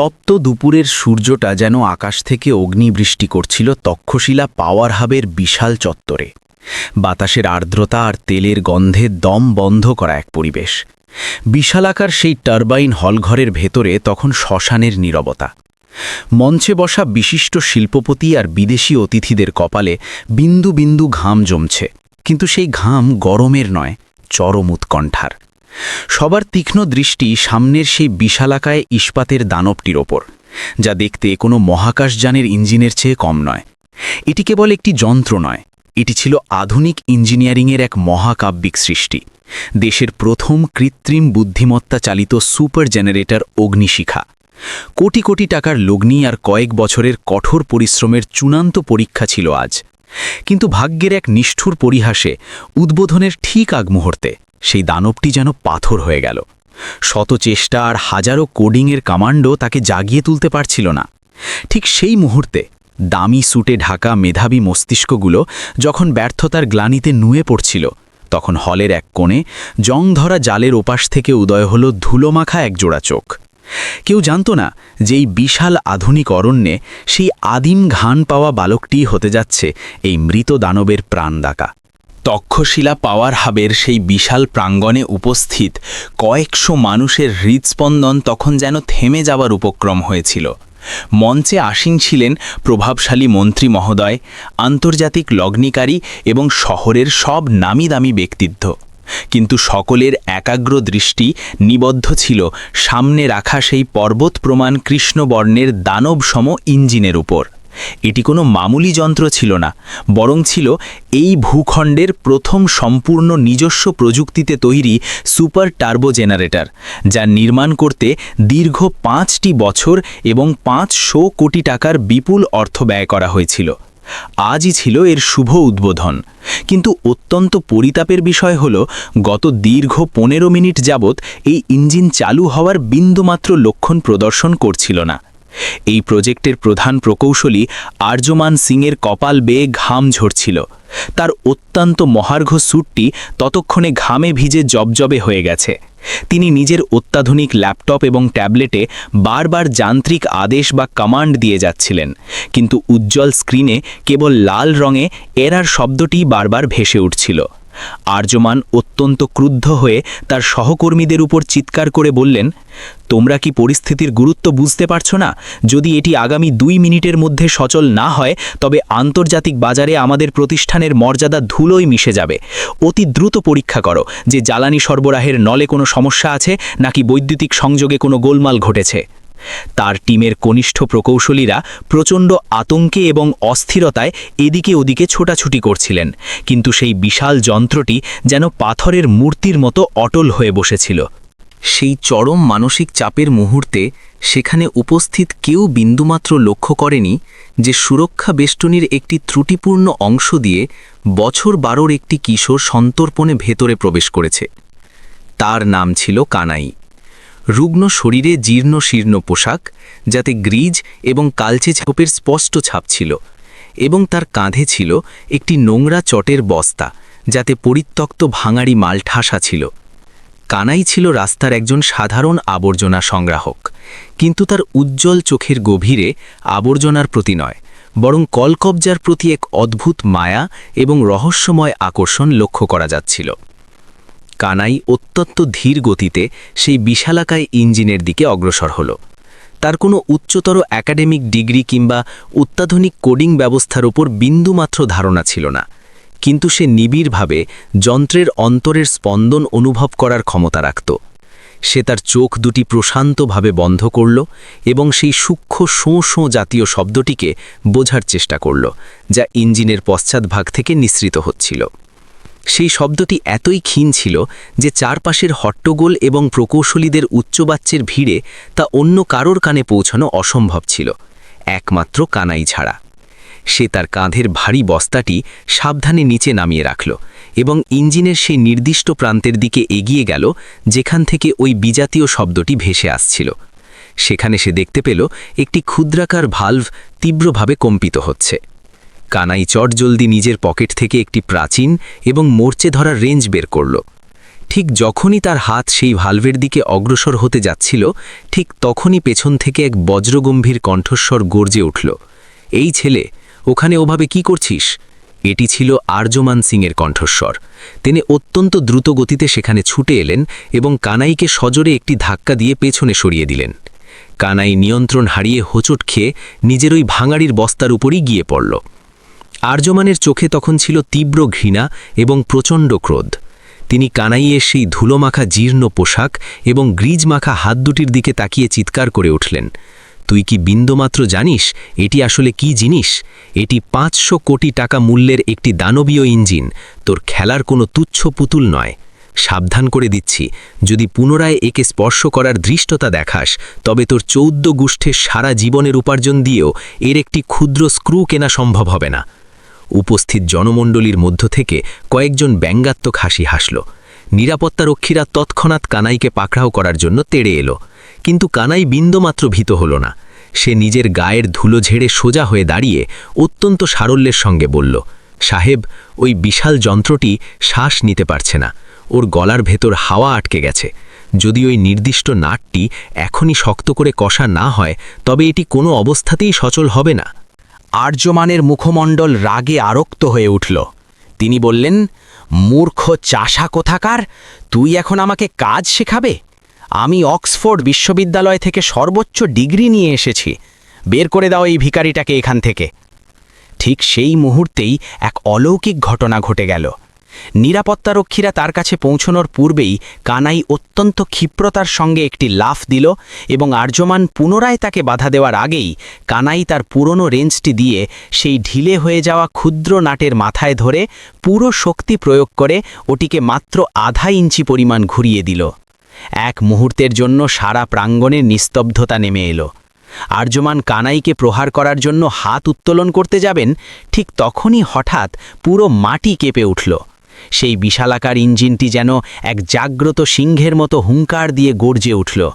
তপ্ত দুপুরের সূর্যটা যেন আকাশ থেকে অগ্নিবৃষ্টি করছিল তক্ষশিলা পাওয়ার হাবের বিশাল চত্বরে। বাতাসের আর্দ্রতা আর তেলের গন্ধে দম বন্ধ করা এক পরিবেশ। বিশালাকার সেই টারবাইন হলঘরের ভেতরে তখন শ্মশানের নীরবতা। মঞ্চে বসা বিশিষ্ট শিল্পপতি আর বিদেশি অতিথিদের কপালে বিন্দু বিন্দু ঘাম জমছে, কিন্তু সেই ঘাম গরমের নয়, চরম উৎকণ্ঠার। সবার তীক্ষ্ণ দৃষ্টি সামনের সেই বিশালাকায় ইস্পাতের দানবটির ওপর, যা দেখতে কোনো মহাকাশযানের ইঞ্জিনের চেয়ে কম নয়। এটি কেবল একটি যন্ত্র নয়, এটি ছিল আধুনিক ইঞ্জিনিয়ারিংয়ের এক মহাকাব্যিক সৃষ্টি। দেশের প্রথম কৃত্রিম বুদ্ধিমত্তা চালিত সুপার জেনারেটর অগ্নিশিখা। কোটি কোটি টাকার লগ্নি আর কয়েক বছরের কঠোর পরিশ্রমের চূড়ান্ত পরীক্ষা ছিল আজ। কিন্তু ভাগ্যের এক নিষ্ঠুর পরিহাসে উদ্বোধনের ঠিক আগ মুহূর্তে সেই দানবটি যেন পাথর হয়ে গেল। শত চেষ্টা আর হাজারো কোডিংয়ের কামান্ডো তাকে জাগিয়ে তুলতে পারছিল না। ঠিক সেই মুহূর্তে দামি সুটে ঢাকা মেধাবী মস্তিষ্কগুলো যখন ব্যর্থতার গ্লানিতে নুয়ে পড়ছিল, তখন হলের এক কোণে জং ধরা জালের ওপাশ থেকে উদয় হল ধুলোমাখা এক জোড়া চোখ। কেউ জানত না যে এই বিশাল আধুনিক অরণ্যে সেই আদিম ঘান পাওয়া বালকটি হতে যাচ্ছে এই মৃত দানবের প্রাণ প্রাণদাকা তক্ষশিলা পাওয়ার হাবের সেই বিশাল প্রাঙ্গণে উপস্থিত কয়েকশো মানুষের হৃদস্পন্দন তখন যেন থেমে যাওয়ার উপক্রম হয়েছিল। মঞ্চে আসীন ছিলেন প্রভাবশালী মন্ত্রী মহোদয়, আন্তর্জাতিক লগ্নিকারী এবং শহরের সব নামি দামি ব্যক্তিত্ব। কিন্তু সকলের একাগ্র দৃষ্টি নিবদ্ধ ছিল সামনে রাখা সেই পর্বত প্রমাণ কৃষ্ণবর্ণের দানবসম ইঞ্জিনের উপর। এটি কোনো মামুলি যন্ত্র ছিল না, বরং ছিল এই ভূখণ্ডের প্রথম সম্পূর্ণ নিজস্ব প্রযুক্তিতে তৈরি সুপার টার্বো জেনারেটর, যা নির্মাণ করতে দীর্ঘ পাঁচটি বছর এবং পাঁচশো কোটি টাকার বিপুল অর্থ ব্যয় করা হয়েছিল। আজই ছিল এর শুভ উদ্বোধন। কিন্তু অত্যন্ত পরিতাপের বিষয় হল, গত দীর্ঘ পনেরো মিনিট যাবৎ এই ইঞ্জিন চালু হওয়ার বিন্দুমাত্র লক্ষণ প্রদর্শন করছিল না। এই প্রজেক্টের প্রধান প্রকৌশলী আর্যমান সিংয়ের কপাল বেয়ে ঘাম ঝরছিল। তার অত্যন্ত মহার্ঘ স্যুটটি ততক্ষণে ঘামে ভিজে জবজবে হয়ে গেছে। তিনি নিজের অত্যাধুনিক ল্যাপটপ এবং ট্যাবলেটে বারবার যান্ত্রিক আদেশ বা কমান্ড দিয়ে যাচ্ছিলেন, কিন্তু উজ্জ্বল স্ক্রিনে কেবল লাল রঙে এরার শব্দটি বারবার ভেসে উঠছিল। আর্যমান অত্যন্ত ক্রুদ্ধ হয়ে তার সহকর্মীদের উপর চিৎকার করে বললেন, তোমরা কি পরিস্থিতির গুরুত্ব বুঝতে পারছ না? যদি এটি আগামী দুই মিনিটের মধ্যে সচল না হয়, তবে আন্তর্জাতিক বাজারে আমাদের প্রতিষ্ঠানের মর্যাদা ধুলোই মিশে যাবে। অতি দ্রুত পরীক্ষা করো যে জ্বালানি সরবরাহের নলে কোনো সমস্যা আছে, নাকি বৈদ্যুতিক সংযোগে কোনো গোলমাল ঘটেছে। তার টিমের কনিষ্ঠ প্রকৌশলীরা প্রচণ্ড আতঙ্কে এবং অস্থিরতায় এদিকে ওদিকে ছোটাছুটি করছিলেন, কিন্তু সেই বিশাল যন্ত্রটি যেন পাথরের মূর্তির মতো অটল হয়ে বসেছিল। সেই চরম মানসিক চাপের মুহূর্তে সেখানে উপস্থিত কেউ বিন্দুমাত্র লক্ষ্য করেনি যে সুরক্ষা বেষ্টনীর একটি ত্রুটিপূর্ণ অংশ দিয়ে বছর বারোর একটি কিশোর সন্তর্পণে ভেতরে প্রবেশ করেছে। তার নাম ছিল কানাই। রুগ্ন শরীরে জীর্ণ শীর্ণ পোশাক, যাতে গ্রিজ এবং কালচে ছাপের স্পষ্ট ছাপ ছিল, এবং তার কাঁধে ছিল একটি নোংরা চটের বস্তা, যাতে পরিত্যক্ত ভাঙাড়ি মাল ঠাসা ছিল। কানাই ছিল রাস্তার একজন সাধারণ আবর্জনা সংগ্রাহক, কিন্তু তার উজ্জ্বল চোখের গভীরে আবর্জনার প্রতি নয়, বরং কলকবজার প্রতি এক অদ্ভুত মায়া এবং রহস্যময় আকর্ষণ লক্ষ্য করা যাচ্ছিল। কানাই অত্যন্ত ধীর গতিতে সেই বিশালাকায় ইঞ্জিনের দিকে অগ্রসর হল। তার কোনো উচ্চতর একাডেমিক ডিগ্রি কিংবা অত্যাধুনিক কোডিং ব্যবস্থার উপর বিন্দুমাত্র ধারণা ছিল না। কিন্তু সে নিবিড়ভাবে যন্ত্রের অন্তরের স্পন্দন অনুভব করার ক্ষমতা রাখত। সে তার চোখ দুটি প্রশান্তভাবে বন্ধ করল এবং সেই সূক্ষ্ম শোঁ শোঁ জাতীয় শব্দটিকে বোঝার চেষ্টা করল, যা ইঞ্জিনের পশ্চাৎভাগ থেকে নিঃসৃত হচ্ছিল। সেই শব্দটি এতই ক্ষীণ ছিল যে চারপাশের হট্টগোল এবং প্রকৌশলীদের উচ্চবাচ্যের ভিড়ে তা অন্য কারোর কানে পৌঁছানো অসম্ভব ছিল, একমাত্র কানাই ছাড়া। সে তার কাঁধের ভারী বস্তাটি সাবধানে নিচে নামিয়ে রাখল এবং ইঞ্জিনের সেই নির্দিষ্ট প্রান্তের দিকে এগিয়ে গেল যেখান থেকে ওই বিজাতীয় শব্দটি ভেসে আসছিল। সেখানে সে দেখতে পেল একটি ক্ষুদ্রাকার ভালভ তীব্রভাবে কম্পিত হচ্ছে। কানাই চটজলদি নিজের পকেট থেকে একটি প্রাচীন এবং মোর্চে ধরা রেঞ্জ বের করল। ঠিক যখনই তার হাত সেই ভালভের দিকে অগ্রসর হতে যাচ্ছিল, ঠিক তখনই পেছন থেকে এক বজ্রগম্ভীর কণ্ঠস্বর গর্জে উঠল, এই ছেলে, ওখানে ওভাবে কি করছিস? এটি ছিল আর্যমান সিংয়ের কণ্ঠস্বর। তিনি অত্যন্ত দ্রুত গতিতে সেখানে ছুটে এলেন এবং কানাইকে সজোরে একটি ধাক্কা দিয়ে পেছনে সরিয়ে দিলেন। কানাই নিয়ন্ত্রণ হারিয়ে হোঁচট খেয়ে নিজের ওই ভাঙাড়ির বস্তার উপরই গিয়ে পড়ল। আর্যমানের চোখে তখন ছিল তীব্র ঘৃণা এবং প্রচণ্ড ক্রোধ। তিনি কানাইয়ের সেই ধুলোমাখা জীর্ণ পোশাক এবং গ্রিজ মাখা হাত দুটির দিকে তাকিয়ে চিৎকার করে উঠলেন। তুই কি বিন্দুমাত্র জানিস এটি আসলে কি জিনিস? এটি পাঁচশো কোটি টাকা মূল্যের একটি দানবীয় ইঞ্জিন। তোর খেলার কোনো তুচ্ছ পুতুল নয়। সাবধান করে দিচ্ছি। যদি পুনরায় একে স্পর্শ করার দৃষ্টতা দেখাস, তবে তোর চৌদ্দ গুষ্ঠের সারা জীবনের উপার্জন দিয়েও এর একটি ক্ষুদ্র স্ক্রু কেনা সম্ভব হবে না। উপস্থিত জনমণ্ডলীর মধ্য থেকে কয়েকজন ব্যঙ্গাত্মক হাসি হাসল। নিরাপত্তারক্ষীরা তৎক্ষণাৎ কানাইকে পাকড়াও করার জন্য তেড়ে এলো। কিন্তু কানাই বিন্দুমাত্র ভীত হল না। সে নিজের গায়ের ধুলো ঝেড়ে সোজা হয়ে দাঁড়িয়ে অত্যন্ত সারল্যের সঙ্গে বলল, সাহেব, ওই বিশাল যন্ত্রটি শ্বাস নিতে পারছে না। ওর গলার ভেতর হাওয়া আটকে গেছে। যদি ওই নির্দিষ্ট নাটটি এখনই শক্ত করে কষা না হয়, তবে এটি কোনো অবস্থাতেই সচল হবে না। আর্যমানের মুখমণ্ডল রাগে আরক্ত হয়ে উঠল। তিনি বললেন, মূর্খ চাষা কোথাকার? তুই এখন আমাকে কাজ শেখাবে? আমি অক্সফোর্ড বিশ্ববিদ্যালয় থেকে সর্বোচ্চ ডিগ্রি নিয়ে এসেছি। বের করে দাও এই ভিকারিটাকে এখান থেকে। ঠিক সেই মুহূর্তেই এক অলৌকিক ঘটনা ঘটে গেল। নিরাপত্তারক্ষীরা তার কাছে পৌঁছনোর পূর্বেই কানাই অত্যন্ত ক্ষিপ্রতার সঙ্গে একটি লাফ দিল এবং আর্যমান পুনরায় তাকে বাধা দেওয়ার আগেই কানাই তার পুরনো রেঞ্জটি দিয়ে সেই ঢিলে হয়ে যাওয়া ক্ষুদ্র নাটের মাথায় ধরে পুরো শক্তি প্রয়োগ করে ওটিকে মাত্র আধা ইঞ্চি পরিমাণ ঘুরিয়ে দিল। এক মুহূর্তের জন্য সারা প্রাঙ্গণের নিস্তব্ধতা নেমে এলো। আর্যমান কানাইকে প্রহার করার জন্য হাত উত্তোলন করতে যাবেন, ঠিক তখনই হঠাৎ পুরো মাটি কেঁপে উঠল। সেই বিশালাকার ইঞ্জিনটি যেন এক জাগ্রত সিংহের মতো হুঙ্কার দিয়ে গর্জে উঠল।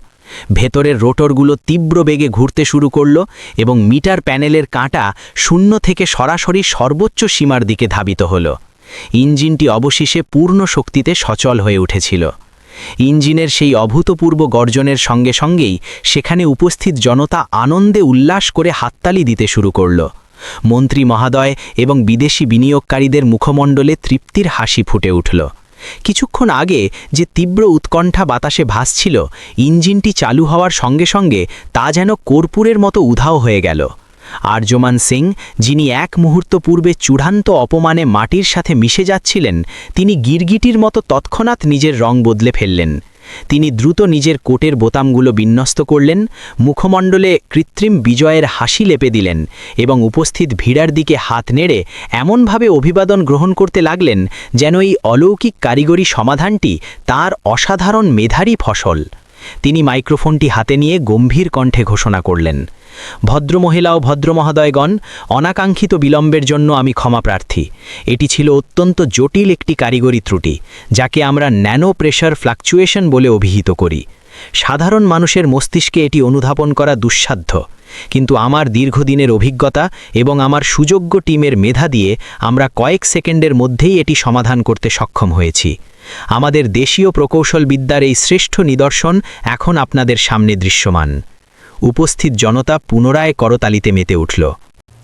ভেতরের রোটরগুলো তীব্র বেগে ঘুরতে শুরু করল এবং মিটার প্যানেলের কাঁটা শূন্য থেকে সরাসরি সর্বোচ্চ সীমার দিকে ধাবিত হল। ইঞ্জিনটি অবশেষে পূর্ণ শক্তিতে সচল হয়ে উঠেছিল। ইঞ্জিনের সেই অভূতপূর্ব গর্জনের সঙ্গে সঙ্গেই সেখানে উপস্থিত জনতা আনন্দে উল্লাস করে হাততালি দিতে শুরু করল। মন্ত্রী মহাদয় এবং বিদেশি বিনিয়োগকারীদের মুখমণ্ডলে তৃপ্তির হাসি ফুটে উঠল। কিছুক্ষণ আগে যে তীব্র উৎকণ্ঠা বাতাসে ভাসছিল, ইঞ্জিনটি চালু হওয়ার সঙ্গে সঙ্গে তা যেন কর্পূরের মতো উধাও হয়ে গেল। আর্যমান সিং, যিনি এক মুহূর্ত পূর্বে চূড়ান্ত অপমানে মাটির সাথে মিশে যাচ্ছিলেন, তিনি গিরগিটির মতো তৎক্ষণাৎ নিজের রং বদলে ফেললেন। তিনি দ্রুত নিজের কোটের বোতামগুলো বিন্যস্ত করলেন, মুখমণ্ডলে কৃত্রিম বিজয়ের হাসি লেপে দিলেন এবং উপস্থিত ভিড়ার দিকে হাত নেড়ে এমনভাবে অভিবাদন গ্রহণ করতে লাগলেন যেন এই অলৌকিক কারিগরি সমাধানটি তার অসাধারণ মেধারী ফসল। তিনি মাইক্রোফোনটি হাতে নিয়ে গম্ভীর কণ্ঠে ঘোষণা করলেন, ভদ্রমহিলা ও ভদ্রমহোদয়গণ, অনাকাঙ্ক্ষিত বিলম্বের জন্য আমি ক্ষমা প্রার্থী। এটি ছিল অত্যন্ত জটিল একটি কারিগরি ত্রুটি, যাকে আমরা ন্যানো প্রেশার ফ্লাকচুয়েশন বলে অভিহিত করি। সাধারণ মানুষের মস্তিষ্কে এটি অনুধাবন করা দুঃসাধ্য, কিন্তু আমার দীর্ঘদিনের অভিজ্ঞতা এবং আমার সুযোগ্য টিমের মেধা দিয়ে আমরা কয়েক সেকেন্ডের মধ্যেই এটি সমাধান করতে সক্ষম হয়েছি। আমাদের দেশীয় প্রকৌশলবিদ্যার এই শ্রেষ্ঠ নিদর্শন এখন আপনাদের সামনে দৃশ্যমান। উপস্থিত জনতা পুনরায় করতালিতে মেতে উঠল।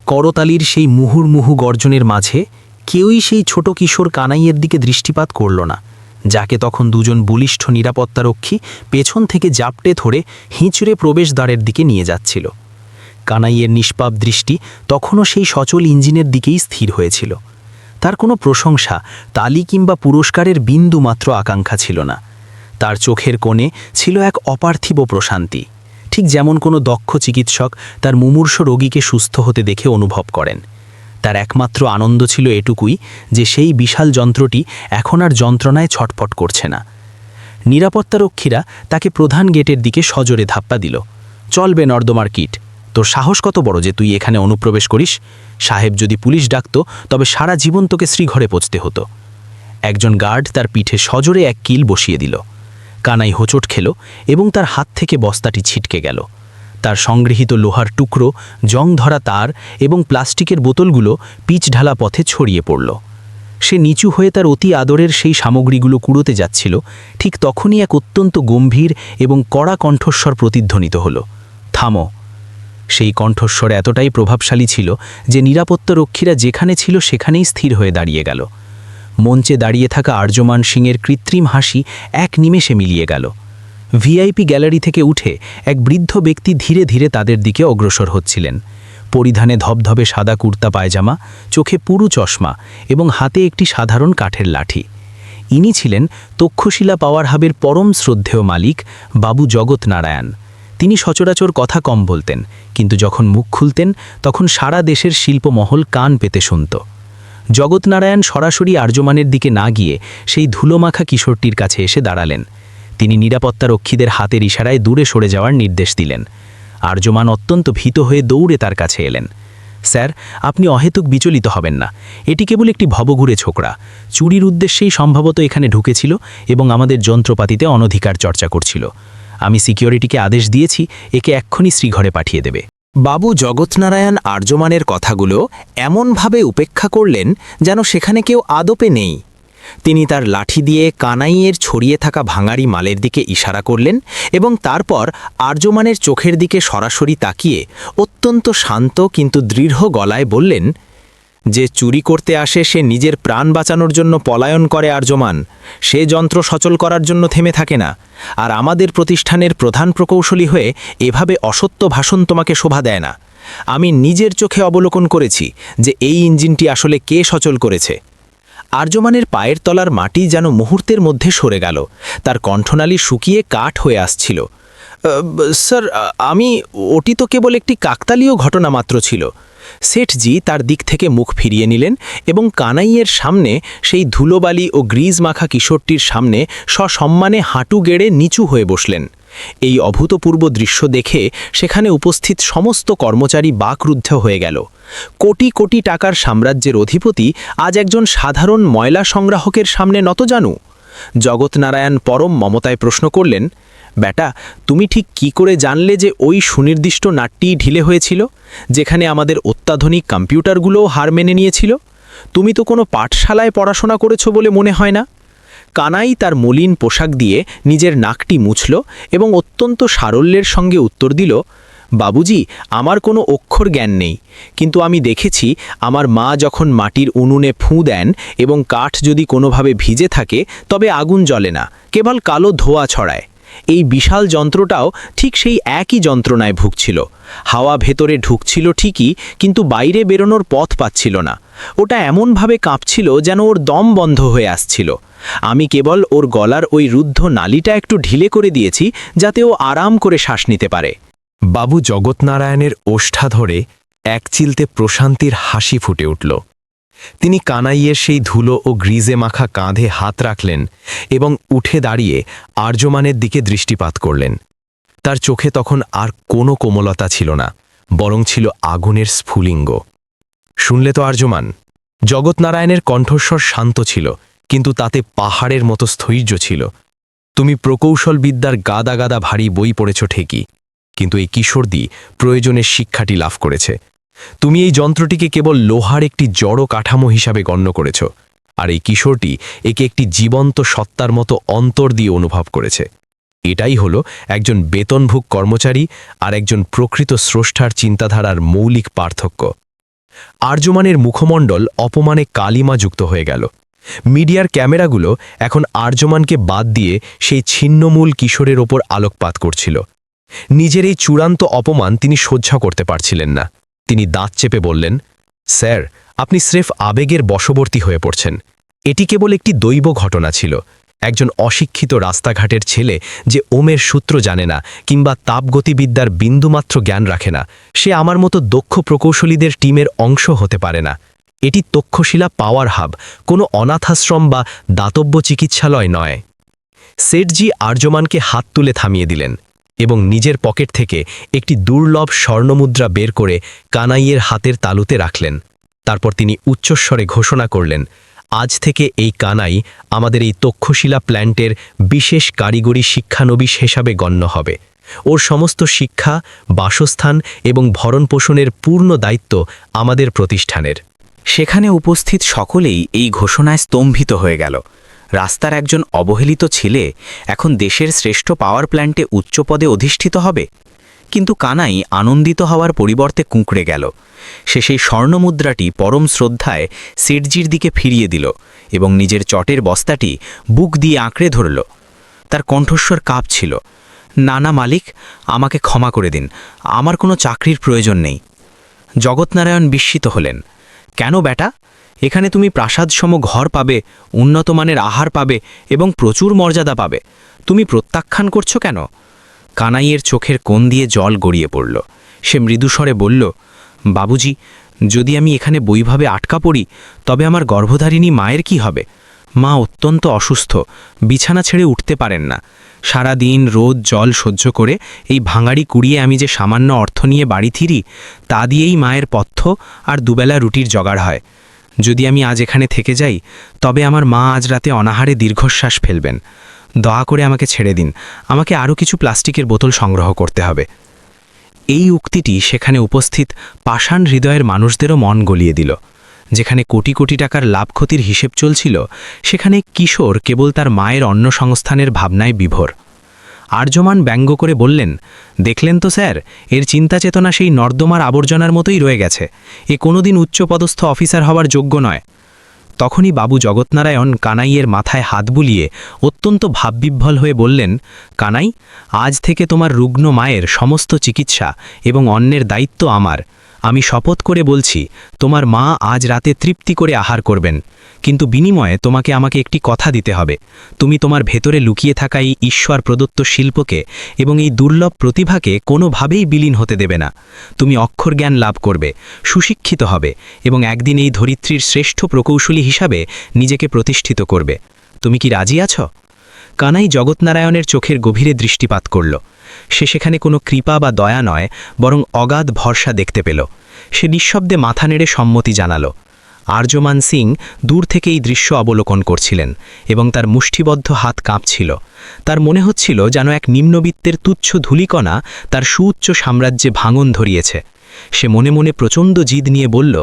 করতালির সেই মুহুর্মুহু গর্জনের মাঝে কেউই সেই ছোট কিশোর কানাইয়ের দিকে দৃষ্টিপাত করল না, যাকে তখন দুজন বলিষ্ঠ নিরাপত্তারক্ষী পেছন থেকে জাপটে ধরে হিঁচড়ে প্রবেশদ্বারের দিকে নিয়ে যাচ্ছিল। কানাইয়ের নিষ্পাপ দৃষ্টি তখনও সেই সচল ইঞ্জিনের দিকেই স্থির হয়েছিল। তার কোনো প্রশংসা, তালি কিংবা পুরস্কারের বিন্দু মাত্র আকাঙ্ক্ষা ছিল না। তার চোখের কোণে ছিল এক অপার্থিব প্রশান্তি। ঠিক যেমন কোনো দক্ষ চিকিৎসক তার মুমূর্ষ রোগীকে সুস্থ হতে দেখে অনুভব করেন। তার একমাত্র আনন্দ ছিল এটুকুই যে সেই বিশাল যন্ত্রটি এখন আর যন্ত্রণায় ছটফট করছে না। নিরাপত্তারক্ষীরা তাকে প্রধান গেটের দিকে সজোরে ধাপ্পা দিল। চলবে নর্দমার কিট। তোর সাহস কত বড় যে তুই এখানে অনুপ্রবেশ করিস? সাহেব যদি পুলিশ ডাকত, তবে সারা জীবন তোকে শ্রীঘরে পচতে হতো। একজন গার্ড তার পিঠে সজোরে এক কিল বসিয়ে দিল। কানাই হোঁচট খেল এবং তার হাত থেকে বস্তাটি ছিটকে গেল। তার সংগৃহীত লোহার টুকরো, জং ধরা তার এবং প্লাস্টিকের বোতলগুলো পিচ ঢালা পথে ছড়িয়ে পড়ল। সে নিচু হয়ে তার অতি আদরের সেই সামগ্রীগুলো কুড়োতে যাচ্ছিল। ঠিক তখনই এক অত্যন্ত গম্ভীর এবং কড়া কণ্ঠস্বর প্রতিধ্বনিত হল। থামো সেই কণ্ঠস্বর এতটাই প্রভাবশালী ছিল যে নিরাপত্তারক্ষীরা যেখানে ছিল সেখানেই স্থির হয়ে দাঁড়িয়ে গেল। মঞ্চে দাঁড়িয়ে থাকা আর্যমান সিংয়ের কৃত্রিম হাসি এক নিমেষে মিলিয়ে গেল। ভিআইপি গ্যালারি থেকে উঠে এক বৃদ্ধ ব্যক্তি ধীরে ধীরে তাদের দিকে অগ্রসর হচ্ছিলেন। পরিধানে ধবধবে সাদা কুর্তা পায়জামা, চোখে পুরু চশমা এবং হাতে একটি সাধারণ কাঠের লাঠি। ইনি ছিলেন তক্ষশিলা পাওয়ার হাবের পরম শ্রদ্ধেয় মালিক বাবু জগৎ নারায়ণ তিনি সচরাচর কথা কম বলতেন, কিন্তু যখন মুখ খুলতেন, তখন সারা দেশের শিল্পমহল কান পেতে শুনত। জগৎনারায়ণ সরাসরি আর্যমানের দিকে না গিয়ে সেই ধুলোমাখা কিশোরটির কাছে এসে দাঁড়ালেন। তিনি নিরাপত্তারক্ষীদের হাতের ইশারায় দূরে সরে যাওয়ার নির্দেশ দিলেন। আর্যমান অত্যন্ত ভীত হয়ে দৌড়ে তার কাছে এলেন। স্যার, আপনি অহেতুক বিচলিত হবেন না। এটি কেবল একটি ভবঘুরে ছোকরা। চুরির উদ্দেশ্যেই সম্ভবত এখানে ঢুকেছিল এবং আমাদের যন্ত্রপাতিতে অনধিকার চর্চা করছিল। আমি সিকিউরিটিকে আদেশ দিয়েছি, একে এক্ষুনি শ্রীঘরে পাঠিয়ে দেবে। বাবু জগৎনারায়ণ আর্যমানের কথাগুলো এমনভাবে উপেক্ষা করলেন যেন সেখানে কেউ আদপে নেই। তিনি তার লাঠি দিয়ে কানাইয়ের ছড়িয়ে থাকা ভাঙাড়ি মালের দিকে ইশারা করলেন এবং তারপর আর্যমানের চোখের দিকে সরাসরি তাকিয়ে অত্যন্ত শান্ত কিন্তু দৃঢ় গলায় বললেন যে চুরি করতে আসে সে নিজের প্রাণ বাঁচানোর জন্য পলায়ন করে আর্যমান। সে যন্ত্র সচল করার জন্য থেমে থাকে না। আর আমাদের প্রতিষ্ঠানের প্রধান প্রকৌশলী হয়ে এভাবে অসত্য ভাষণ তোমাকে শোভা দেয় না। আমি নিজের চোখে অবলোকন করেছি যে এই ইঞ্জিনটি আসলে কে সচল করেছে। আর্যমানের পায়ের তলার মাটি যেন মুহূর্তের মধ্যে সরে গেল। তার কণ্ঠনালী শুকিয়ে কাঠ হয়ে আসছিল। স্যার আমি, ওটি তো কেবল একটি কাকতালীয় ঘটনা মাত্র ছিল। শেঠজি তার দিক থেকে মুখ ফিরিয়ে নিলেন এবং কানাইয়ের সামনে সেই ধুলোবালি ও গ্রিজ মাখা কিশোরটির সামনে সসম্মানে হাঁটু গেড়ে নিচু হয়ে বসলেন। এই অভূতপূর্ব দৃশ্য দেখে সেখানে উপস্থিত সমস্ত কর্মচারী বাকরুদ্ধ হয়ে গেল। কোটি কোটি টাকার সাম্রাজ্যের অধিপতি আজ একজন সাধারণ ময়লা সংগ্রাহকের সামনে নত জানু। জগৎনারায়ণ পরম মমতায় প্রশ্ন করলেন বেটা তুমি ঠিক কি করে জানলে যে ওই সুনির্দিষ্ট নাটটিই ঢিলে হয়েছিল, যেখানে আমাদের অত্যাধুনিক কম্পিউটারগুলোও হার মেনে নিয়েছিল? তুমি তো কোনো পাঠশালায় পড়াশোনা করেছ বলে মনে হয় না? কানাই তার মলিন পোশাক দিয়ে নিজের নাকটি মুছল এবং অত্যন্ত সারল্যের সঙ্গে উত্তর দিল, বাবুজি, আমার কোনো অক্ষর জ্ঞান নেই, কিন্তু আমি দেখেছি আমার মা যখন মাটির উনুনে ফুঁ দেন এবং কাঠ যদি কোনোভাবে ভিজে থাকে, তবে আগুন জ্বলে না, কেবল কালো ধোয়া ছড়ায়। এই বিশাল যন্ত্রটাও ঠিক সেই একই যন্ত্রণায় ভুগছিল। হাওয়া ভেতরে ঢুকছিল ঠিকই, কিন্তু বাইরে বেরোনোর পথ পাচ্ছিল না। ওটা এমনভাবে কাঁপছিল যেন ওর দম বন্ধ হয়ে আসছিল। আমি কেবল ওর গলার ওই রুদ্ধ নালিটা একটু ঢিলে করে দিয়েছি যাতে ও আরাম করে শ্বাস নিতে পারে। বাবু জগৎনারায়ণের ওষ্ঠা ধরে এক চিলতে প্রশান্তির হাসি ফুটে উঠল। তিনি কানাইয়ের সেই ধুলো ও গ্রিজে মাখা কাঁধে হাত রাখলেন এবং উঠে দাঁড়িয়ে আর্যমানের দিকে দৃষ্টিপাত করলেন। তার চোখে তখন আর কোনো কোমলতা ছিল না, বরং ছিল আগুনের স্ফুলিঙ্গ। শুনলে তো আর্যমান, জগৎনারায়ণের কণ্ঠস্বর শান্ত ছিল, কিন্তু তাতে পাহাড়ের মতো স্থৈর্য ছিল। তুমি প্রকৌশল বিদ্যার গাদা গাদা ভারী বই পড়েছ ঠিকই, কিন্তু এই কিশোরদি প্রয়োজনের শিক্ষাটি লাভ করেছে। তুমি এই যন্ত্রটিকে কেবল লোহার একটি জড় কাঠামো হিসাবে গণ্য করেছ, আর এই কিশোরটি একে একটি জীবন্ত সত্তার মতো অন্তর দিয়ে অনুভব করেছে। এটাই হলো একজন বেতনভুক কর্মচারী আর একজন প্রকৃত স্রষ্টার চিন্তাধারার মৌলিক পার্থক্য। আর্যমানের মুখমণ্ডল অপমানে কালিমা যুক্ত হয়ে গেল। মিডিয়ার ক্যামেরাগুলো এখন আর্যমানকে বাদ দিয়ে সেই ছিন্নমূল কিশোরের ওপর আলোকপাত করছিল। নিজের এই চূড়ান্ত অপমান তিনি সহ্য করতে পারছিলেন না। তিনি দাঁত চেপে বললেন, স্যার, আপনি স্রেফ আবেগের বশবর্তী হয়ে পড়ছেন। এটি কেবল একটি দৈব ঘটনা ছিল। একজন অশিক্ষিত রাস্তাঘাটের ছেলে যে ওমের সূত্র জানে না কিংবা তাপগতিবিদ্যার বিন্দুমাত্র জ্ঞান রাখে না, সে আমার মতো দক্ষ প্রকৌশলীদের টিমের অংশ হতে পারে না। এটি তক্ষশিলা পাওয়ার হাব, কোনো অনাথাশ্রম বা দাতব্য চিকিৎসালয় নয়। সেটজি আর্যমানকে হাত তুলে থামিয়ে দিলেন। এবং নিজের পকেট থেকে একটি দুর্লভ স্বর্ণমুদ্রা বের করে কানাইয়ের হাতের তালুতে রাখলেন। তারপর তিনি উচ্চস্বরে ঘোষণা করলেন, আজ থেকে এই কানাই আমাদের এই তক্ষশিলা প্ল্যান্টের বিশেষ কারিগরি শিক্ষানবিশ হিসাবে গণ্য হবে। ওর সমস্ত শিক্ষা, বাসস্থান এবং ভরণপোষণের পূর্ণ দায়িত্ব আমাদের প্রতিষ্ঠানের। সেখানে উপস্থিত সকলেই এই ঘোষণায় স্তম্ভিত হয়ে গেল। রাস্তার একজন অবহেলিত ছেলে এখন দেশের শ্রেষ্ঠ পাওয়ার প্ল্যান্টে উচ্চপদে অধিষ্ঠিত হবে। কিন্তু কানাই আনন্দিত হওয়ার পরিবর্তে কুঁকড়ে গেল। সে সেই স্বর্ণমুদ্রাটি পরম শ্রদ্ধায় সেটজির দিকে ফিরিয়ে দিল এবং নিজের চটের বস্তাটি বুক দিয়ে আঁকড়ে ধরল। তার কণ্ঠস্বর কাঁপছিল। না না মালিক, আমাকে ক্ষমা করে দিন। আমার কোনো চাকরির প্রয়োজন নেই। জগৎনারায়ণ বিস্মিত হলেন। কেন বেটা? এখানে তুমি প্রাসাদসম ঘর পাবে উন্নত মানের আহার পাবে এবং প্রচুর মর্যাদা পাবে। তুমি প্রত্যাখ্যান করছ কেন? কানাইয়ের চোখের কোণ দিয়ে জল গড়িয়ে পড়ল। সে মৃদুস্বরে বলল, বাবুজি, যদি আমি এখানে বইভাবে আটকা পড়ি, তবে আমার গর্ভধারিণী মায়ের কি হবে? মা অত্যন্ত অসুস্থ, বিছানা ছেড়ে উঠতে পারেন না। সারা দিন রোদ জল সহ্য করে এই ভাঙাড়ি কুড়িয়ে আমি যে সামান্য অর্থ নিয়ে বাড়ি ফিরি তা দিয়েই মায়ের পথ্য আর দুবেলা রুটির জগাড় হয়। যদি আমি আজ এখানে থেকে যাই, তবে আমার মা আজ রাতে অনাহারে দীর্ঘশ্বাস ফেলবেন। দয়া করে আমাকে ছেড়ে দিন। আমাকে আরও কিছু প্লাস্টিকের বোতল সংগ্রহ করতে হবে। এই উক্তিটি সেখানে উপস্থিত পাষাণ হৃদয়ের মানুষদেরও মন গলিয়ে দিল। যেখানে কোটি কোটি টাকার লাভ ক্ষতির হিসেব চলছিল, সেখানে কিশোর কেবল তার মায়ের অন্ন সংস্থানের ভাবনায় বিভোর। আর্যমান ব্যঙ্গ করে বললেন, দেখলেন তো স্যার, এর চিন্তা চেতনা সেই নর্দমার আবর্জনার মতোই রয়ে গেছে। এ কোনোদিন উচ্চপদস্থ অফিসার হওয়ার যোগ্য নয়। তখনই বাবু জগৎনারায়ণ কানাইয়ের মাথায় হাত বুলিয়ে অত্যন্ত ভাববিহ্বল হয়ে বললেন, কানাই, আজ থেকে তোমার রুগ্ন মায়ের সমস্ত চিকিৎসা এবং অন্যের দায়িত্ব আমার। আমি শপথ করে বলছি, তোমার মা আজ রাতে তৃপ্তি করে আহার করবেন, কিন্তু বিনিময়ে তোমাকে আমাকে একটি কথা দিতে হবে। তুমি তোমার ভেতরে লুকিয়ে থাকা এই ঈশ্বর প্রদত্ত শিল্পকে এবং এই দুর্লভ প্রতিভাকে কোনোভাবেই বিলীন হতে দেবে না। তুমি অক্ষর জ্ঞান লাভ করবে, সুশিক্ষিত হবে এবং একদিন এই ধরিত্রীর শ্রেষ্ঠ প্রকৌশলী হিসাবে নিজেকে প্রতিষ্ঠিত করবে। তুমি কি রাজি আছো? কানাই জগৎনারায়ণের চোখের গভীরে দৃষ্টিপাত করল। সে সেখানে কোনো কৃপা বা দয়া নয়, বরং অগাধ ভরসা দেখতে পেল। সে নিঃশব্দে মাথা নেড়ে সম্মতি জানালো। আর্যমান সিং দূর থেকে এই দৃশ্য অবলোকন করছিলেন এবং তার মুষ্টিবদ্ধ হাত কাঁপছিল। তার মনে হচ্ছিল যেন এক নিম্নবিত্তের তুচ্ছ ধূলিকণা তার সুউচ্চ সাম্রাজ্যে ভাঙন ধরিয়েছে। সে মনে মনে প্রচণ্ড জিদ নিয়ে বলল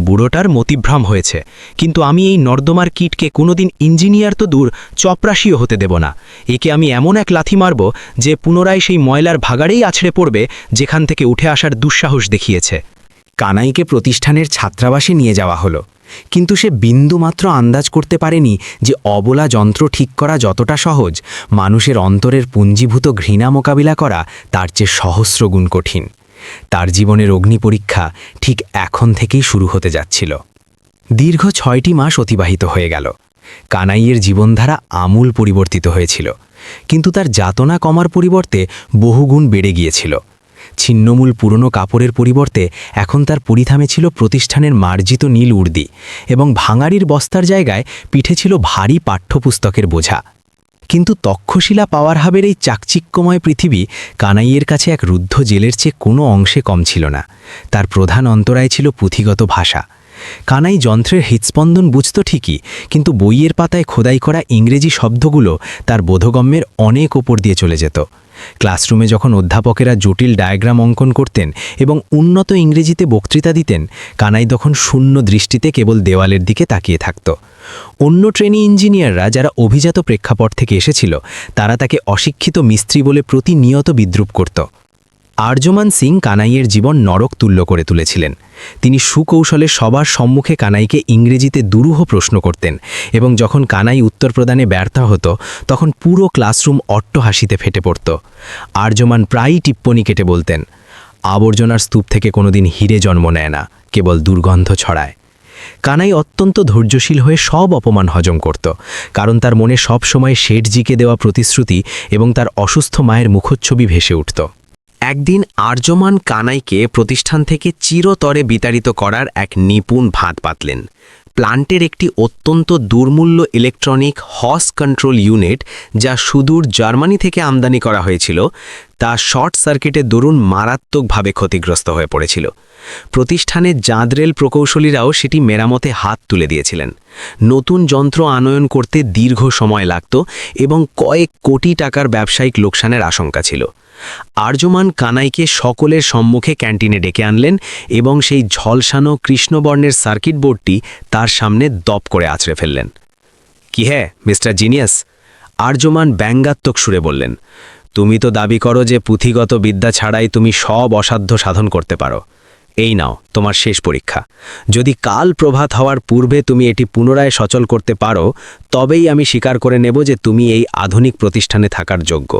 বুড়োটার মতিভ্রম হয়েছে। কিন্তু আমি এই নর্দমার কিটকে কোনোদিন ইঞ্জিনিয়ার তো দূর, চপরাশিও হতে দেব না। একে আমি এমন এক লাথি মারব যে পুনরায় সেই ময়লার ভাগাড়েই আছড়ে পড়বে, যেখান থেকে উঠে আসার দুঃসাহস দেখিয়েছে। কানাইকে প্রতিষ্ঠানের ছাত্রাবাসে নিয়ে যাওয়া হলো। কিন্তু সে বিন্দুমাত্র আন্দাজ করতে পারেনি যে অবলা যন্ত্র ঠিক করা যতটা সহজ, মানুষের অন্তরের পুঞ্জীভূত ঘৃণা মোকাবিলা করা তার চেয়ে সহস্র গুণ কঠিন। তার জীবনের অগ্নি পরীক্ষা ঠিক এখন থেকেই শুরু হতে যাচ্ছিল। দীর্ঘ ছয়টি মাস অতিবাহিত হয়ে গেল। কানাইয়ের জীবনধারা আমূল পরিবর্তিত হয়েছিল, কিন্তু তার যাতনা কমার পরিবর্তে বহুগুণ বেড়ে গিয়েছিল। ছিন্নমূল পুরনো কাপড়ের পরিবর্তে এখন তার পরিধামে ছিল প্রতিষ্ঠানের মার্জিত নীল উর্দি এবং ভাঙাড়ির বস্তার জায়গায় পিঠে ছিল ভারী পাঠ্যপুস্তকের বোঝা। কিন্তু তক্ষশিলা পাওয়ার হাবের এই চাকচিক্যময় পৃথিবী কানাইয়ের কাছে এক রুদ্ধ জেলের চেয়ে কোনো অংশে কম ছিল না। তার প্রধান অন্তরায় ছিল পুঁথিগত ভাষা। কানাই যন্ত্রের হৃৎস্পন্দন বুঝত ঠিকই, কিন্তু বইয়ের পাতায় খোদাই করা ইংরেজি শব্দগুলো তার বোধগম্যের অনেক ওপর দিয়ে চলে যেত। ক্লাসরুমে যখন অধ্যাপকেরা জটিল ডায়াগ্রাম অঙ্কন করতেন এবং উন্নত ইংরেজিতে বক্তৃতা দিতেন, কানাই তখন শূন্য দৃষ্টিতে কেবল দেওয়ালের দিকে তাকিয়ে থাকত। অন্য ট্রেনি ইঞ্জিনিয়াররা যারা অভিজাত প্রেক্ষাপট থেকে এসেছিল, তারা তাকে অশিক্ষিত মিস্ত্রি বলে প্রতিনিয়ত বিদ্রুপ করত। আর্যমান সিং কানাইয়ের জীবন নরক তুল্য করে তুলেছিলেন। তিনি সুকৌশলে সবার সম্মুখে কানাইকে ইংরেজিতে দুরূহ প্রশ্ন করতেন এবং যখন কানাই উত্তর প্রদানে ব্যর্থ হতো, তখন পুরো ক্লাসরুম অট্টহাসিতে ফেটে পড়ত। আর্যমান প্রায়ই টিপ্পনি কেটে বলতেন, আবর্জনার স্তূপ থেকে কোনোদিন হিরে জন্ম নেয় না, কেবল দুর্গন্ধ ছড়ায়। কানাই অত্যন্ত ধৈর্যশীল হয়ে সব অপমান হজম করত, কারণ তার মনে সব সময় শেঠজিকে দেওয়া প্রতিশ্রুতি এবং তার অসুস্থ মায়ের মুখচ্ছবি ভেসে উঠত। একদিন আর্যমান কানাইকে প্রতিষ্ঠান থেকে চিরতরে বিতাড়িত করার এক নিপুণ ভাত পাতলেন। প্লান্টের একটি অত্যন্ত দুর্মূল্য ইলেকট্রনিক হস কন্ট্রোল ইউনিট, যা সুদূর জার্মানি থেকে আমদানি করা হয়েছিল, তা শর্ট সার্কিটের দরুন মারাত্মকভাবে ক্ষতিগ্রস্ত হয়ে পড়েছিল। প্রতিষ্ঠানের জাঁদরেল প্রকৌশলীরাও সেটি মেরামতে হাত তুলে দিয়েছিলেন। নতুন যন্ত্র আনয়ন করতে দীর্ঘ সময় লাগত এবং কয়েক কোটি টাকার ব্যবসায়িক লোকসানের আশঙ্কা ছিল। আর্যমান কানাইকে সকলের সম্মুখে ক্যান্টিনে ডেকে আনলেন এবং সেই ঝলসানো কৃষ্ণবর্ণের সার্কিট বোর্ডটি তার সামনে দপ করে আছড়ে ফেললেন। কি হ্যাঁ মিস্টার জিনিয়াস? আর্যমান ব্যঙ্গাত্মক সুরে বললেন, তুমি তো দাবি করো যে পুঁথিগত বিদ্যা ছাড়াই তুমি সব অসাধ্য সাধন করতে পারো। এই নাও, তোমার শেষ পরীক্ষা। যদি কাল প্রভাত হওয়ার পূর্বে তুমি এটি পুনরায় সচল করতে পারো, তবেই আমি স্বীকার করে নেব যে তুমি এই আধুনিক প্রতিষ্ঠানে থাকার যোগ্য।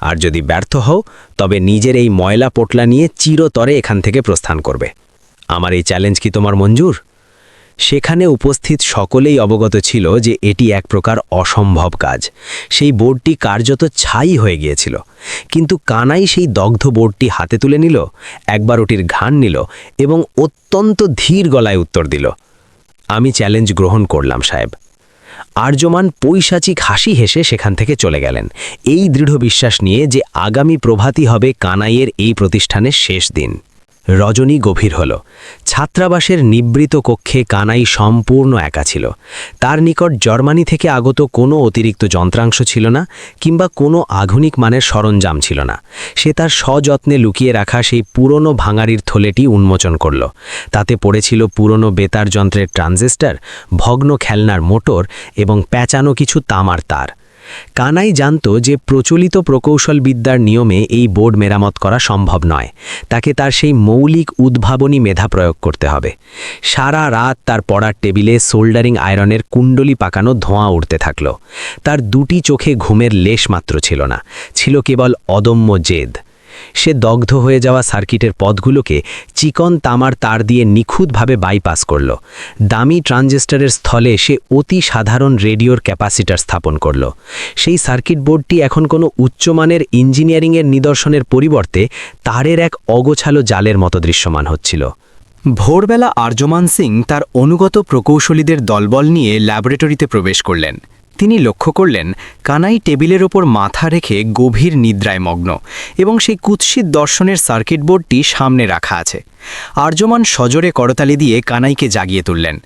আর যদি ব্যর্থ হও, তবে নিজের এই ময়লা পোটলা নিয়ে চিরতরে এখান থেকে প্রস্থান করবে। আমার এই চ্যালেঞ্জ কি তোমার মঞ্জুর? সেখানে উপস্থিত সকলেই অবগত ছিল যে এটি এক প্রকার অসম্ভব কাজ। সেই বোর্ডটি কার্যত ছাই হয়ে গিয়েছিল। কিন্তু কানাই সেই দগ্ধ বোর্ডটি হাতে তুলে নিল, একবার ওটির ঘান নিল এবং অত্যন্ত ধীর গলায় উত্তর দিল, আমি চ্যালেঞ্জ গ্রহণ করলাম, সাহেব। আর্যমান পৈশাচিক হাসি হেসে সেখান থেকে চলে গেলেন। এই দৃঢ় বিশ্বাস নিয়ে যে আগামী প্রভাতই হবে কানাইয়ের এই প্রতিষ্ঠানের শেষ দিন। রজনী গভীর হল। ছাত্রাবাসের নিবৃত কক্ষে কানাই সম্পূর্ণ একা ছিল। তার নিকট জার্মানি থেকে আগত কোনো অতিরিক্ত যন্ত্রাংশ ছিল না কিংবা কোনো আধুনিক মানের সরঞ্জাম ছিল না। সে তার সযত্নে লুকিয়ে রাখা সেই পুরনো ভাঙারির থলেটি উন্মোচন করল। তাতে পড়েছিল পুরনো বেতার যন্ত্রের ট্রানজিস্টার, ভগ্ন খেলনার মোটর এবং প্যাঁচানো কিছু তামার তার। কানাই জানত যে প্রচলিত প্রকৌশল বিদ্যার নিয়মে এই বোর্ড মেরামত করা সম্ভব নয়। তাকে তার সেই মৌলিক উদ্ভাবনী মেধা প্রয়োগ করতে হবে। সারা রাত তার পড়ার টেবিলে সোল্ডারিং আয়রনের কুণ্ডলি পাকানো ধোঁয়া উঠতে থাকল। তার দুটি চোখে ঘুমের লেশ মাত্র ছিল না, ছিল কেবল অদম্য জেদ। সে দগ্ধ হয়ে যাওয়া সার্কিটের পথগুলোকে চিকন তামার তার দিয়ে নিখুঁতভাবে বাইপাস করল। দামি ট্রানজিস্টারের স্থলে সে অতি সাধারণ রেডিওর ক্যাপাসিটার স্থাপন করল। সেই সার্কিট বোর্ডটি এখন কোনো উচ্চমানের ইঞ্জিনিয়ারিংয়ের নিদর্শনের পরিবর্তে তারের এক অগোছালো জালের মতো দৃশ্যমান হচ্ছিল। ভোরবেলা আর্যমান সিং তার অনুগত প্রকৌশলীদের দলবল নিয়ে ল্যাবরেটরিতে প্রবেশ করলেন। তিনি লক্ষ্য করলেন, কানাই টেবিলের ওপর মাথা রেখে গভীর নিদ্রায় মগ্ন এবং সেই কুৎসিত দর্শনের সার্কিট বোর্ডটি সামনে রাখা আছে। আর্যমান সজোরে করতালি দিয়ে কানাইকে জাগিয়ে তুললেন।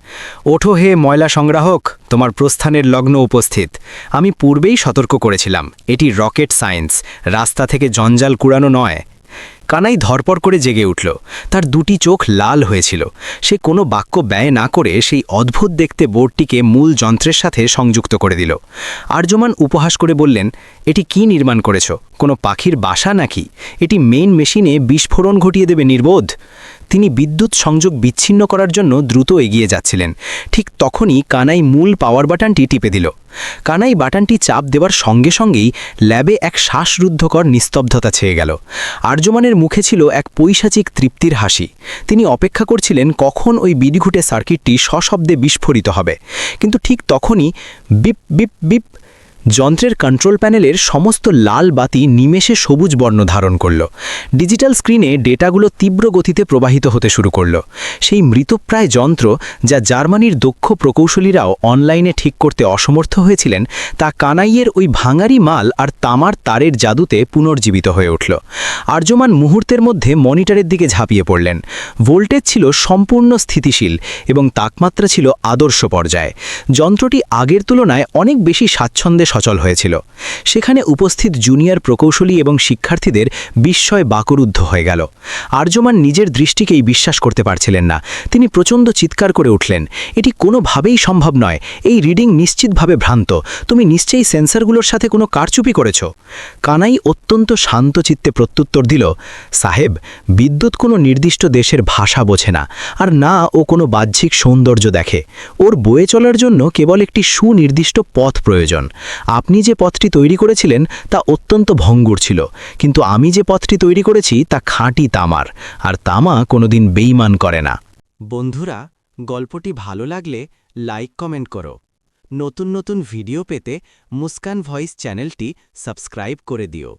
ওঠো হে ময়লা সংগ্রাহক, তোমার প্রস্থানের লগ্ন উপস্থিত। আমি পূর্বেই সতর্ক করেছিলাম, এটি রকেট সায়েন্স, রাস্তা থেকে জঞ্জাল কুড়ানো নয়। কানাই ধরপর করে জেগে উঠল। তার দুটি চোখ লাল হয়েছিল। সে কোনো বাক্য ব্যয় না করে সেই অদ্ভুত দেখতে বোর্ডটিকে মূল যন্ত্রের সাথে সংযুক্ত করে দিল। আর্যমান উপহাস করে বললেন, এটি কি নির্মাণ করেছ? কোনো পাখির বাসা নাকি? এটি মেইন মেশিনে বিস্ফোরণ ঘটিয়ে দেবে নির্বোধ? তিনি বিদ্যুৎ সংযোগ বিচ্ছিন্ন করার জন্য দ্রুত এগিয়ে যাচ্ছিলেন। ঠিক তখনই কানাই মূল পাওয়ার বাটনটি টিপে দিল। কানাই বাটনটি চাপ দেওয়ার সঙ্গে সঙ্গেই ল্যাবে এক শ্বাসরুদ্ধকর নিস্তব্ধতা ছেয়ে গেল। আর্যমানের মুখে ছিল এক পৈশাচিক তৃপ্তির হাসি। তিনি অপেক্ষা করছিলেন কখন ওই বিডিঘুটে সার্কিটটি সশব্দে বিস্ফোরিত হবে। কিন্তু ঠিক তখনই বিপ বিপ বিপ যন্ত্রের কন্ট্রোল প্যানেলের সমস্ত লাল বাতি নিমেষে সবুজ বর্ণ ধারণ করল। ডিজিটাল স্ক্রিনে ডেটাগুলো তীব্র গতিতে প্রবাহিত হতে শুরু করল। সেই মৃতপ্রায় যন্ত্র যা জার্মানির দক্ষ প্রকৌশলীরাও অনলাইনে ঠিক করতে অসমর্থ হয়েছিলেন, তা কানাইয়ের ওই ভাঙারি মাল আর তামার তারের জাদুতে পুনর্জীবিত হয়ে উঠল। আর্যমান মুহূর্তের মধ্যে মনিটরের দিকে ঝাঁপিয়ে পড়লেন। ভোল্টেজ ছিল সম্পূর্ণ স্থিতিশীল এবং তাপমাত্রা ছিল আদর্শ পর্যায়ে। যন্ত্রটি আগের তুলনায় অনেক বেশি স্বাচ্ছন্দ্যে সচল হয়েছিল। সেখানে উপস্থিত জুনিয়র প্রকৌশলী এবং শিক্ষার্থীদের বিস্ময় বাকরুদ্ধ হয়ে গেল। আর্যমান নিজের দৃষ্টিকেই বিশ্বাস করতে পারছিলেন না। তিনি প্রচণ্ড চিৎকার করে উঠলেন, এটি কোনোভাবেই সম্ভব নয়। এই রিডিং নিশ্চিতভাবে ভ্রান্ত। তুমি নিশ্চয়ই সেন্সরগুলোর সাথে কোনো কারচুপি করেছ? কানাই অত্যন্ত শান্ত চিত্তে প্রত্যুত্তর দিল, সাহেব, বিদ্যুৎ কোনো নির্দিষ্ট দেশের ভাষা বোঝে না, আর না ও কোনো বাহ্যিক সৌন্দর্য দেখে। ওর বয়ে চলার জন্য কেবল একটি সুনির্দিষ্ট পথ প্রয়োজন। আপনি যে পথটি তৈরি করেছিলেন তা অত্যন্ত ভঙ্গুর ছিল, কিন্তু আমি যে পথটি তৈরি করেছি তা খাঁটি তামার, আর তামা কোনোদিন বেইমান করে না। বন্ধুরা, গল্পটি ভালো লাগলে লাইক কমেন্ট করো। নতুন নতুন ভিডিও পেতে মুস্কান ভয়েস চ্যানেলটি সাবস্ক্রাইব করে দিও।